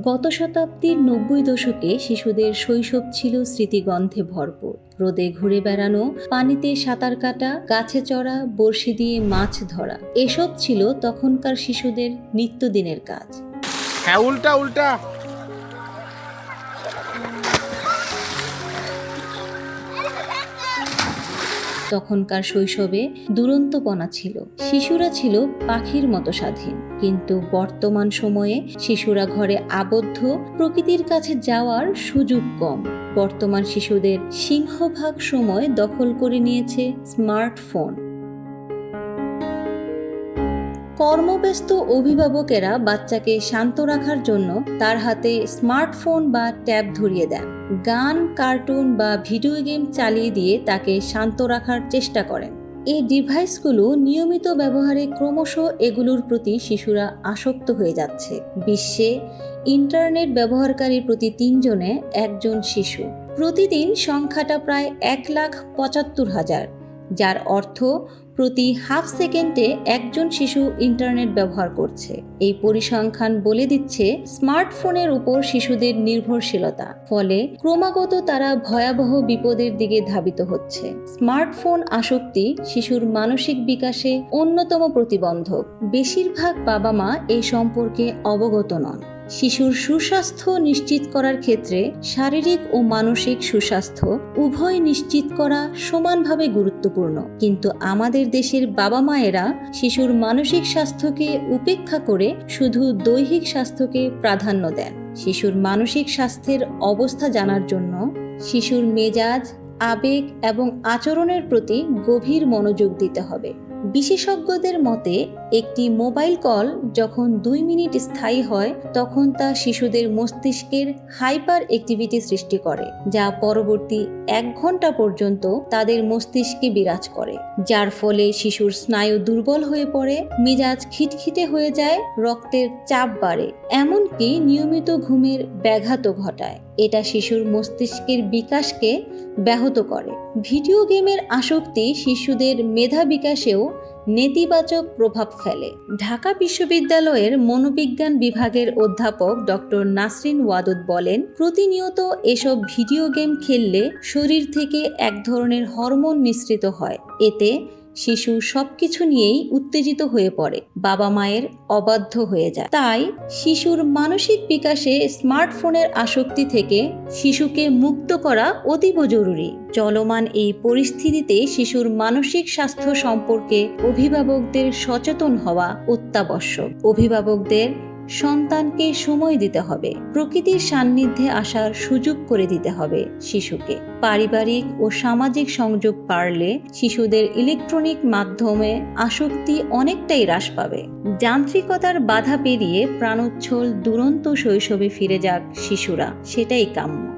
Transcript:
গত শতাব্দীর নব্বই দশকে শিশুদের শৈশব ছিল স্মৃতিগন্ধে ভরপুর। রোদে ঘুরে বেড়ানো, পানিতে সাঁতার কাটা, গাছে চড়া, বড়শি দিয়ে মাছ ধরা, এসব ছিল তখনকার শিশুদের নিত্যদিনের কাজ। হ্যাঁ উল্টা উল্টা। তখনকার শৈশবে দুরন্তপনা ছিল। শিশুরা ছিল পাখির মতো স্বাধীন। কিন্তু বর্তমান সময়ে শিশুরা ঘরে আবদ্ধ, প্রকৃতির কাছে যাওয়ার সুযোগ কম। বর্তমান শিশুদের সিংহভাগ সময় দখল করে নিয়েছে স্মার্টফোন। কর্মব্যস্ত অভিভাবকেরা বাচ্চাকে শান্ত রাখার জন্য তার হাতে স্মার্টফোন বা ট্যাব ধরিয়ে দেন। গান, কার্টুন বা ভিডিও গেম চালিয়ে দিয়ে তাকে শান্ত রাখার চেষ্টা করেন। এই ডিভাইসগুলো নিয়মিত ব্যবহারে ক্রমশ এগুলোর প্রতি শিশুরা আসক্ত হয়ে যাচ্ছে। বিশ্বে ইন্টারনেট ব্যবহারকারীর প্রতি তিনজনে একজন শিশু। প্রতিদিন সংখ্যাটা প্রায় এক লাখ পঁচাত্তর হাজার, যার অর্থ প্রতি হাফ সেকেন্ডে একজন শিশু ইন্টারনেট ব্যবহার করছে। এই পরিসংখ্যান বলে দিচ্ছে, স্মার্টফোনের উপর শিশুদের নির্ভরশীলতা, ফলে ক্রমাগত তারা ভয়াবহ বিপদের দিকে ধাবিত হচ্ছে। স্মার্টফোন আসক্তি শিশুর মানসিক বিকাশে অন্যতম প্রতিবন্ধক। বেশিরভাগ বাবা মা এই সম্পর্কে অবগত নন। শিশুর সুস্বাস্থ্য নিশ্চিত করার ক্ষেত্রে শারীরিক ও মানসিক সুস্বাস্থ্য উভয় নিশ্চিত করা সমানভাবে গুরুত্বপূর্ণ। কিন্তু আমাদের দেশের বাবা মায়েরা শিশুর মানসিক স্বাস্থ্যকে উপেক্ষা করে শুধু দৈহিক স্বাস্থ্যকে প্রাধান্য দেন। শিশুর মানসিক স্বাস্থ্যের অবস্থা জানার জন্য শিশুর মেজাজ, আবেগ এবং আচরণের প্রতি গভীর মনোযোগ দিতে হবে। বিশেষজ্ঞদের মতে একটি মোবাইল কল যখন দুই মিনিট স্থায়ী হয়, তখন তা শিশুদের মস্তিষ্কের হাইপার অ্যাক্টিভিটি সৃষ্টি করে, যা পরবর্তী এক ঘণ্টা পর্যন্ত তাদের মস্তিষ্কে বিরাজ করে, যার ফলে শিশুর স্নায়ু দুর্বল হয়ে পড়ে, মেজাজ খিটখিটে হয়ে যায়, রক্তের চাপ বাড়ে, এমনকি নিয়মিত ঘুমের ব্যাঘাতও ঘটায়। এটা শিশুর মস্তিষ্কের বিকাশকে ব্যাহত করে। ভিডিও গেমের আসক্তি শিশুদের মেধা বিকাশেও নেতিবাচক প্রভাব ফেলে। ঢাকা বিশ্ববিদ্যালয়ের মনোবিজ্ঞান বিভাগের অধ্যাপক ডক্টর নাসরিন ওয়াদুদ বলেন, প্রতিনিয়ত এসব ভিডিও গেম খেললে শরীর থেকে এক ধরনের হরমোন মিশ্রিত হয়। এতে শিশু সবকিছু নিয়েই উত্তেজিত হয়ে পড়ে। বাবা মায়ের অবাধ্য হয়ে যায়। তাই শিশুর মানসিক বিকাশে স্মার্টফোনের আসক্তি থেকে শিশুকে মুক্ত করা অতীব জরুরি। চলমান এই পরিস্থিতিতে শিশুর মানসিক স্বাস্থ্য সম্পর্কে অভিভাবকদের সচেতন হওয়া অত্যাবশ্যক। অভিভাবকদের সন্তানকে সময় দিতে হবে। প্রকৃতির সান্নিধ্যে আসার সুযোগ করে দিতে হবে শিশুকে। পারিবারিক ও সামাজিক সংযোগ পারলে শিশুদের ইলেকট্রনিক মাধ্যমে আসক্তি অনেকটাই হ্রাস পাবে। যান্ত্রিকতার বাধা পেরিয়ে প্রাণোচ্ছল দুরন্ত শৈশবে ফিরে যাক শিশুরা, সেটাই কাম্য।